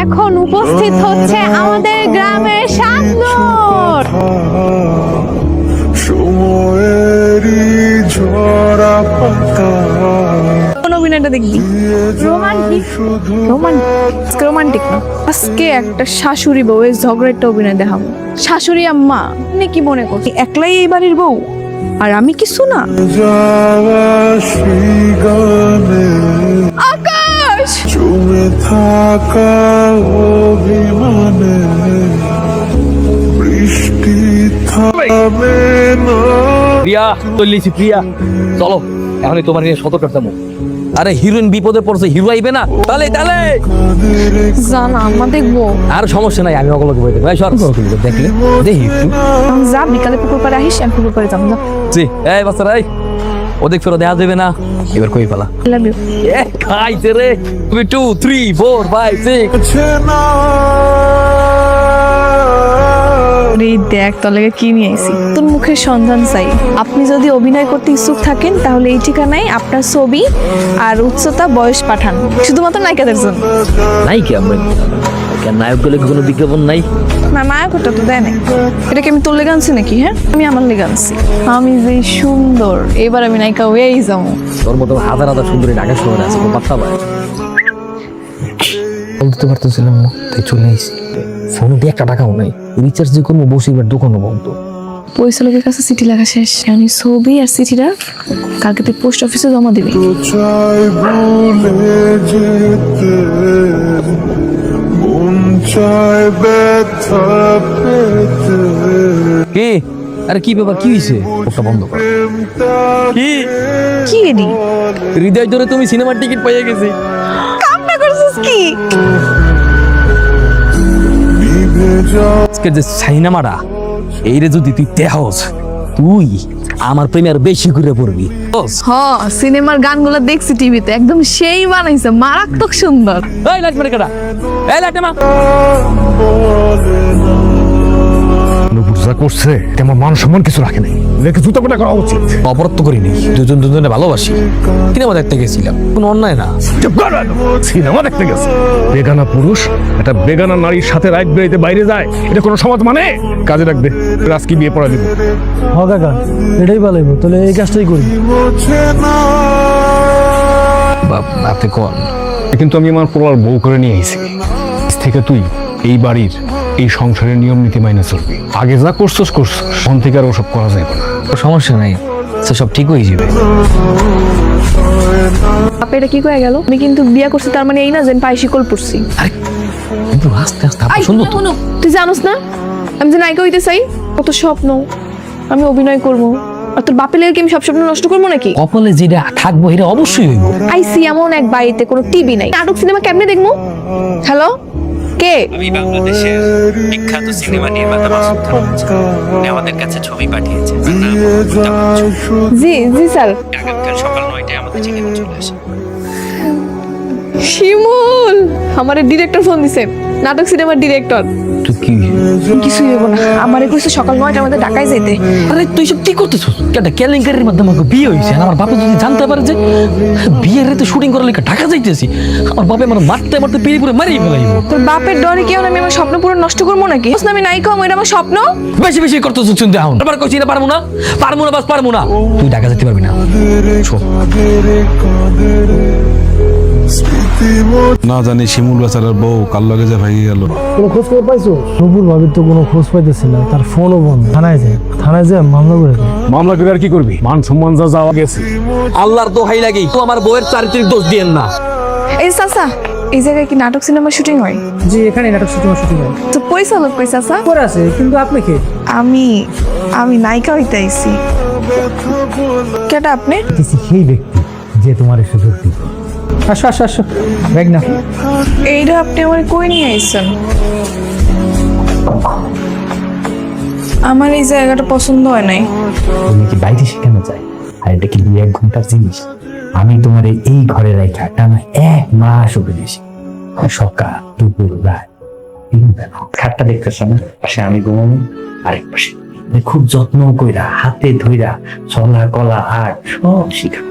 এখন উপস্থিত হচ্ছে আমাদের গ্রামের অভিনয়টা দেখবি? রোমান্টিক। রোমান্টিক। না। আজকে একটা শাশুড়ি বউয়ের ঝগড়া একটা অভিনয় দেখাবো। শাশুড়ি আম্মা আপনি কি মনে করছি একলাই এই বাড়ির বউ আর আমি কিছু না। আকাশ! থাকা অভিমানে বৃষ্টি থামে না। প্রিয়া চল্লিশি প্রিয়া। চলো এখনই তোমার নিয়ে সতর্ক থাকব আরে হিরোইন বিপদে পড়ছে হিরো আইবে না? তাহলে তাহলে জানা আম্মা দেখব। আর সমস্যা নাই আমি অগলকে বই দেখব এই সর। দেখলে দেখি যা বিকালে পুকুর পাড়ে আহিস আমি পুকুর পাড়ে যাব জি এই বাচ্চারা এই। ওদিক ফেরো দেখা যাবে না। এবার কই ফেলা লাভ ইউ এ খাইছে রে। তুমি two three four five six আছে না। এই দেখ তোর লেগে কি নিয়ে আইছি? তোর মুখের সন্ধান চাই। আপনি যদি অভিনয় করতে ইচ্ছুক থাকেন তাহলে এই ঠিকানায় আপনার ছবি আর উচ্চতা বয়স পাঠান। শুধুমাত্র নায়িকাদের জন্য। নাই কি আমরা। কেন? নায়ক গেলে কোনো বিজ্ঞাপন নাই? না নায়কটা তো দেয় নাই। এটা কি আমি তোর লেগে আনছি নাকি হ্যাঁ? আমি আমার লেগে আনছি। আমি যে সুন্দর এবার আমি নায়িকা হয়েই যাব। তোর মতো হাজার হাজার সুন্দরী ঢাকা শহরে আছে কোনো পাত্তা পায় বলতে পারতেছিলাম না তাই চলে আইসি ফোনে দিয়ে একটা টাকাও নাই। রিচার্জ যে করব বসে এবার দোকানও বন্ধ। পরিচালকের কাছে চিঠি লেখা শেষ। আমি ছবি আর চিঠিটা কালকে তুই পোস্ট অফিসে জমা দিবি। কি? আরে কি ব্যাপার? কি হয়েছে ওটা বন্ধ কর। কি? কি এডি? হৃদয় ধরে তুমি সিনেমার টিকিট পাইয়ে গেছি। কামটা করছিস কি? নিভে যাও। আজকে যে সিনেমাটা এই রে যদি তুই দেহস তুই আমার প্রেমে আর বেশি করে পড়বি। হ সিনেমার গানগুলো দেখছি টিভিতে একদম সেই বানাইছে মারাত্মক সুন্দর। এই লাইট মারে কাটা এই লাইট মা যা করছে আমার মান সম্মান কিছু রাখে নাই। লেখে জুতা পেটা করা উচিত। অপরাধ তো করিনি দুজন দুজনে ভালোবাসি। সিনেমা দেখতে গেছিলাম কোনো অন্যায় না। চুপ কর সিনেমা দেখতে গেছে। বেগানা পুরুষ একটা বেগানা নারীর সাথে রাইট বেরিতে বাইরে যায় এটা কোনো সমাজ মানে? কাজে রাখবে রাজকি বিয়ে পড়া দিব। হ কাকা এটাই ভালো হইবো। তাহলে এই কাজটাই করি। আপনি কোন? কিন্তু আমি আমার পোলার বউ করে নিয়ে আইছি। থেকে তুই এই বাড়ির এই সংসারের নিয়ম নীতি মাইনে চলবি। আগে যা করছস করছস। ফোন থেকে আর ওসব করা যাবে না। সমস্যা নাই। সব ঠিক হয়ে যাবে। আপনি এটা কি করে গেল? আমি কিন্তু বিয়া করছি তার মানে এই না যে পায়ে শিকল পড়ছি আরে কিন্তু আস্তে আস্তে আপনি আই, তো। তুই জানোস না? আমি যে নায়িকা হইতে চাই কত স্বপ্ন। আমি অভিনয় করব। আর তোর বাপের লেগে কি আমি সব স্বপ্ন নষ্ট করব নাকি? কপালে যেটা থাকব এটা অবশ্যই হইব। আইসি এমন এক বাড়িতে কোনো টিভি নাই। নাটক সিনেমা কেমনে দেখব? হ্যালো? কে? আমি বাংলাদেশের বিখ্যাত সিনেমা নির্মাতা মাসুদ খান। উনি আমাদের কাছে ছবি পাঠিয়েছে যার নাম অমিতাভ বচ্চন। জি জি স্যার। আগামীকাল সকাল নয়টায় আমাদের যেখানে চলে আসে। শিমুল! আমার ডিরেক্টর ফোন দিছে। নাটক সিনেমার ডিরেক্টর তুই কি? কিছুই হইব না। আমার কইছে সকাল নয়টার মধ্যে ঢাকায় যেতে আরে তুই সব কি করতেছ? কেটা কেলেঙ্কারির মাধ্যমে আমাকে বিয়ে হয়েছে আর আমার বাপে যদি জানতে পারে যে বিয়ের রেতে শুটিং করার লেগে ঢাকা যাইতেছি আমার বাপে আমার মারতে মারতে পেরি পুরে মারিয়ে ফেলাইব। তোর বাপের ডরে কেউ আমি আমার স্বপ্ন পুরো নষ্ট করব নাকি? আমি নায়িকা হব এটা আমার স্বপ্ন। বেশি বেশি করতেছ চিন্তা এখন। আবার কইছি না পারব না। পারব না বাস পারব না। তুই ঢাকা যেতে পারবি না। না জানি শিমুল বেচারার বউ কাল লগে যে ভাগি গেল। কোনো খোঁজ খবর পাইছো? নপুর ভাবির তো কোনো খোঁজ পাইতেছি না তার ফোনও বন্ধ। থানায় যায় থানায় যায় মামলা করে মামলা করে আর কি করবি? মান সম্মান যা যাওয়া গেছে। আল্লাহর দোহাই লাগি তো আমার বউয়ের চারিত্রিক দোষ দিয়েন না। এই চাচা এই জায়গায় কি নাটক সিনেমা শুটিং হয়? জি এখানে নাটক শুটিং শুটিং হয়। তো পরিচালক কই চাচা করে আছে কিন্তু আপনি কে? আমি আমি নায়িকা হইতে আইছি। কেটা আপনি? সেই ব্যক্তি যে তোমার সুযোগ দিব আসো আসো আসো। ব্যাগ না এইটা আপনি আমার কই নিয়ে আইছেন? আমার এই জায়গাটা পছন্দ হয় নাই। তুমি কি বাইরে শেখানো যায়? আর এটা কি দুই এক ঘণ্টার জিনিস? আমি তোমার এই- ঘরে রেখা টানা এক মাস উপরে দিয়েছি সকাল দুপুর রাত। তিন বেলা খাটটা দেখতেছ না? পাশে আমি ঘুমাবো আরেক পাশে। খুব যত্ন কইরা হাতে ধইরা চলা কলা আর সব শিখা।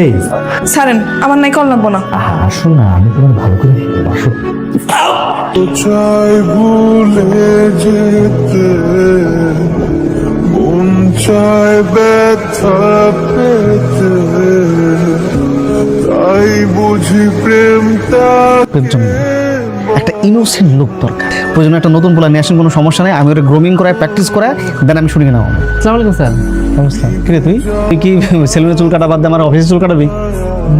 এই ছাড়েন আমার নাই কল লাগবো না। আসো না আমি তোমার ভালো করে আসো। চাই ভুলে যেতে মন চায় ব্যথা পেতে। তাই বুঝি প্রেমটা একটা ইনোসেন্ট লোক দরকার। প্রয়োজন একটা নতুন বলে নিয়ে আসেন কোনো সমস্যা নেই। আমি ওটা গ্রোমিং করায় প্র্যাকটিস করায় দেন আমি শুনে নেওয়া আসসালামু আলাইকুম স্যার। নমস্কার কিরে তুই? তুই কি সেলুনে চুল কাটা বাদ দিয়ে আমার অফিসে চুল কাটাবি?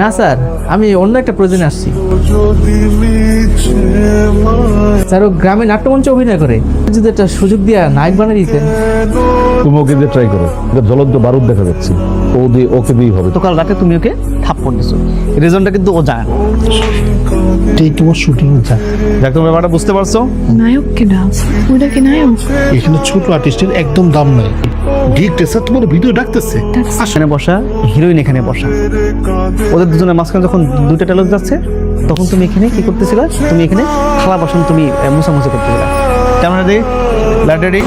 না স্যার আমি অন্য একটা প্রয়োজনে আসছি। স্যার ও গ্রামে নাট্যমঞ্চে অভিনয় করে। যদি একটা সুযোগ দিয়ে নায়ক বানিয়ে দিতেন। তুমি ওকে দিয়ে ট্রাই করো। বারুদ দেখা যাচ্ছে। ও দিয়ে ওকে দিয়েই হবে। তো কাল রাতে তুমি ওকে থাপ্পড় দিছো। রিজনটা কিন্তু ও জানে না। এই তোমার শুটিং যা দেখ তুমি ব্যাপারটা বুঝতে পারছ? নায়ক কেডা ওটা কি নায়ক? এখানে ছোট আর্টিস্টের একদম দাম নাই। ডিরেক্টর স্যার তোমার ভিডিও ডাকতেছে। এখানে বসা হিরোইন এখানে বসা। ওদের দুজনের মাঝখানে যখন দুটো টেলর যাচ্ছে তখন তুমি এখানে কি করতেছিল? তুমি এখানে থালা বাসন তুমি মোছামুছি করতেছিল। কেমন রেডি লাইট রেডি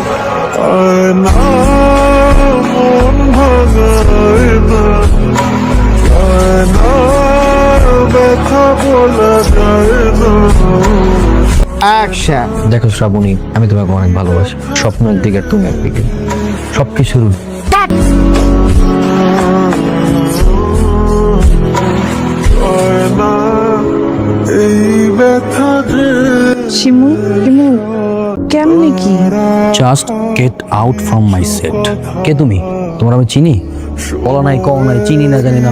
চায় না ভাঙায় না চায় না ব্যথা বলা যায় না অ্যাকশন দেখো শ্রাবণী আমি তোমাকে অনেক ভালোবাসি। স্বপ্ন একদিকে আর তুমি একদিকে সব কিছুর এই ব্যথা শিমু শিমু কেমনে কি? Just get out from my set কে তুমি? তোমার আমি চিনি? বলা নাই কও নাই চিনি না জানি না।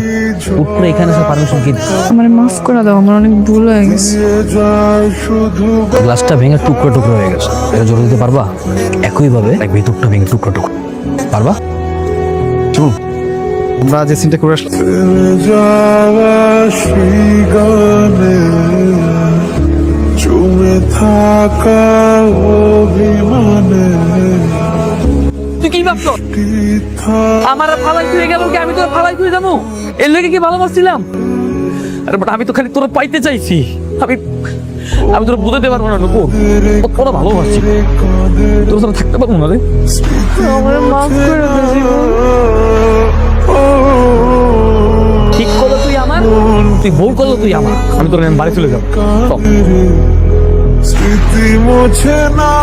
করে এখানে এসে পারমিশন কি? আমার মাফ করে দাও আমার অনেক ভুল হয়ে গেছে। শুধু গ্লাসটা ভেঙে টুকরো টুকরো হয়ে গেছে। এটা জোরে দিতে পারবা? একইভাবে এক ভেতরটা ভেঙে টুকরো টুকরো। পারবা? চুল আমরা যে সিনটা করে আসলাম গানে থাকা অভিমানে। ভাবছ আমার ফালাই গেল কি? আমি তোর ফালাই যাব? এর লেগে কি ভালোবাসছিলাম? আরে বাট আমি তো খালি তোর পাইতে চাইছি। আমি আমি তোর বুঝাতে পারব না নুপুর তোরা ভালোবাসছি। তোর সাথে থাকতে পারব না রে। আমার মাফ করে দাও ঠিক করল তুই আমার? তুই ভুল করল তুই আমার? আমি তোর বাড়ি চলে যাব। স্মৃতি মোছে না।